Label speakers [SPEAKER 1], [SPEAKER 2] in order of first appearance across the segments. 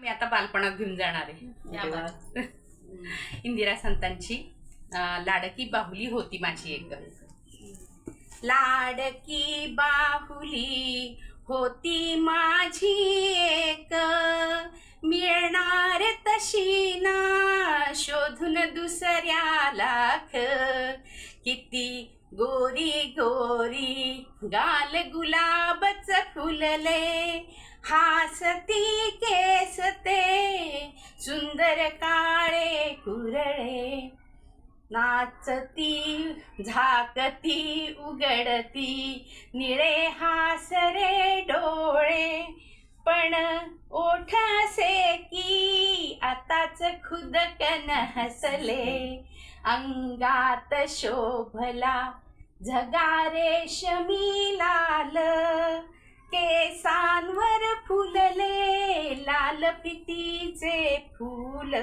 [SPEAKER 1] मी आता बालपणात घेऊन जाणार आहे. इंदिरा संतांची लाडकी बाहुली होती माझी एक. लाडकी बाहुली होती माझी एक. मिळणार तशी ना शोधून दुसऱ्या लाख. किती गोरी गोरी गाल गुलाबच फुलले. हासती दिसते. सुंदर काळे कुरळे. नाचती झाकती उघडती. निळे हासरे डोळे. पण ओठ असे की आताच खुदकन हसले. अंगात शोभला झगारे शमी लाल. केसांवर फुलले लाल फुल फूल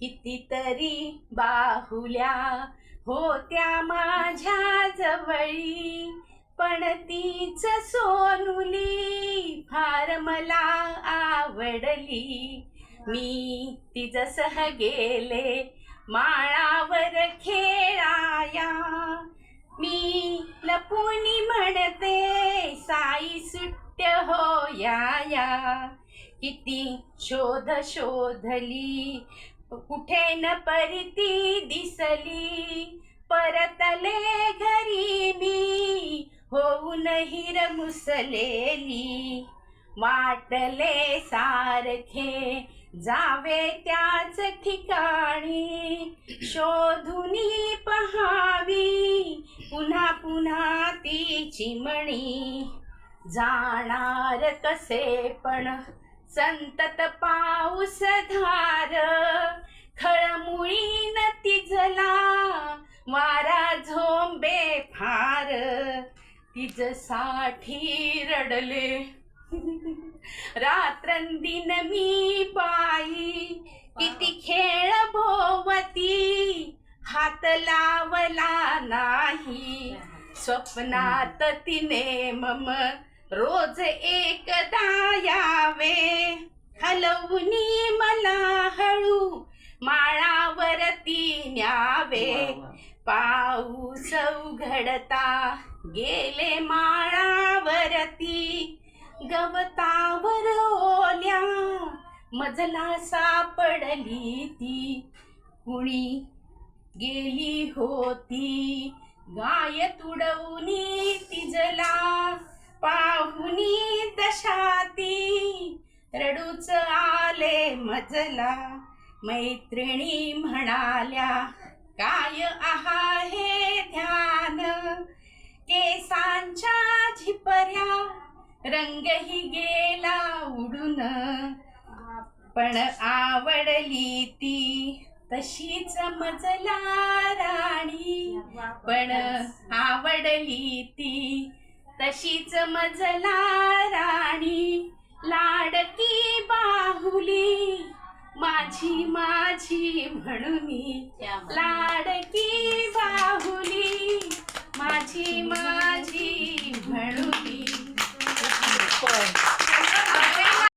[SPEAKER 1] कितीतरी बाहुल्या होत्या माझ्या जवळी. पण तीच सोनुली फार मला आवडली. मी तिजसह गेले माळावर खेळाया. मी लपुनी म्हणते साई सुट्य हो या या किती शोध शोधली. कुठे न परती दिसली. परतले घरी मी. होऊन हिर मुसलेली वाटले सारखे जावे त्याच ठिकाणी. शोधुनी पहावी. पुन्हा पुन्हा ती चिमणी. जाणार कसे पण. संतत पाऊस धार खळमुळी न तिजला वारा झोंबे फार. तिजसाठी रडले. रात्रंदिन मी बाई किती खेळ भोवती हात लावला नाही. स्वप्नात तिने मम रोज यावे हलवूनी मला हळू माळावरती न्यावे. पाऊस उघडता गेले माळावरती. गवतावर ओल्या मजला सापडली ती. कुणी गेली होती गाय तुडवूनी तिजला समजला मैत्रिणी म्हणाल्या काय आहा हे ध्यान? केसांच्या झिपऱ्या रंगही गेला उडून. पण आवडली ती तशीच मजला राणी. पण आवडली ती तशीच मजला राणी. लाडकी बाहुली माझी माझी म्हणून लाडकी बाहुली.